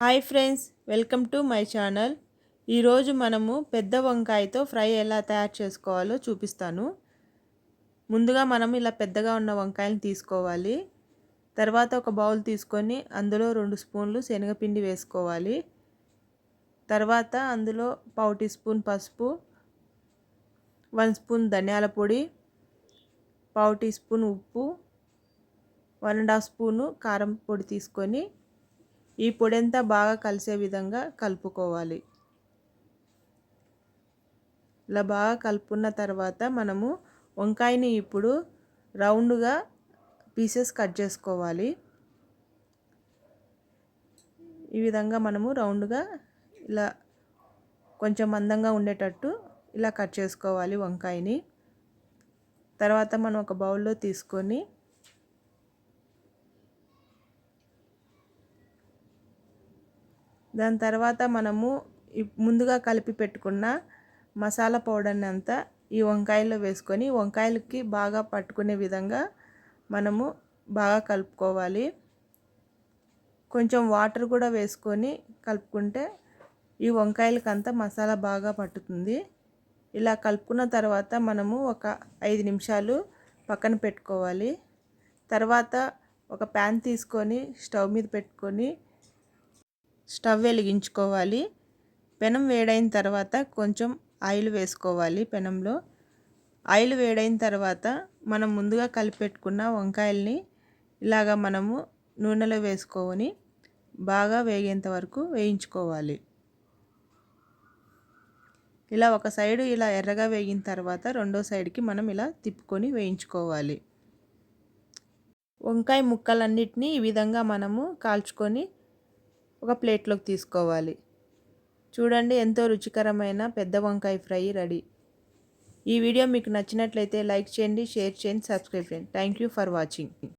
Hi friends welcome to my channel. ఈరోజు మనము పెద్ద వంకాయతో ఫ్రై ఎలా తయారు చేసుకోవాలో చూపిస్తాను. ముందుగా మనం ఇలా పెద్దగా ఉన్న వంకాయలను తీసుకోవాలి. తర్వాత ఒక బౌల్ తీసుకొని అందులో రెండు స్పూన్లు శనగపిండి వేసుకోవాలి. తర్వాత అందులో పావు టీ స్పూన్ పసుపు వన్ స్పూన్ ధనియాల పొడి పావు టీ స్పూన్ ఉప్పు వన్ అండ్ హాఫ్ స్పూను కారం పొడి తీసుకొని ఈ పొడంతా బాగా కలిసే విధంగా కలుపుకోవాలి. ఇలా బాగా కలుపుకున్న తర్వాత మనము వంకాయని ఇప్పుడు రౌండ్గా పీసెస్ కట్ చేసుకోవాలి. ఈ విధంగా మనము రౌండ్గా ఇలా కొంచెం మందంగా ఉండేటట్టు ఇలా కట్ చేసుకోవాలి వంకాయని. తర్వాత మనం ఒక బౌల్లో తీసుకొని దాని తర్వాత మనము ముందుగా కలిపి పెట్టుకున్న మసాలా పౌడర్ని అంతా ఈ వంకాయల్లో వేసుకొని వంకాయలకి బాగా పట్టుకునే విధంగా మనము బాగా కలుపుకోవాలి. కొంచెం వాటర్ కూడా వేసుకొని కలుపుకుంటే ఈ వంకాయలకి అంతా మసాలా బాగా పట్టుతుంది. ఇలా కలుపుకున్న తర్వాత మనము ఒక ఐదు నిమిషాలు పక్కన పెట్టుకోవాలి. తర్వాత ఒక ప్యాన్ తీసుకొని స్టవ్ మీద పెట్టుకొని స్టవ్ వెలిగించుకోవాలి. పెనం వేడైన తర్వాత కొంచెం ఆయిల్ వేసుకోవాలి పెనంలో. ఆయిల్ వేడైన తర్వాత మనం ముందుగా కలిపెట్టుకున్న వంకాయల్ని ఇలాగ మనము నూనెలో వేసుకొని బాగా వేగేంత వరకు వేయించుకోవాలి. ఇలా ఒక సైడు ఇలా ఎర్రగా వేగిన తర్వాత రెండో సైడ్కి మనం ఇలా తిప్పుకొని వేయించుకోవాలి. వంకాయ ముక్కలన్నిటినీ ఈ విధంగా మనము కాల్చుకొని ఒక ప్లేట్లోకి తీసుకోవాలి. చూడండి ఎంతో రుచికరమైన పెద్ద వంకాయ ఫ్రై రెడీ. ఈ వీడియో మీకు నచ్చినట్లయితే లైక్ చేయండి షేర్ చేయండి సబ్స్క్రైబ్ చేయండి. Thank you for watching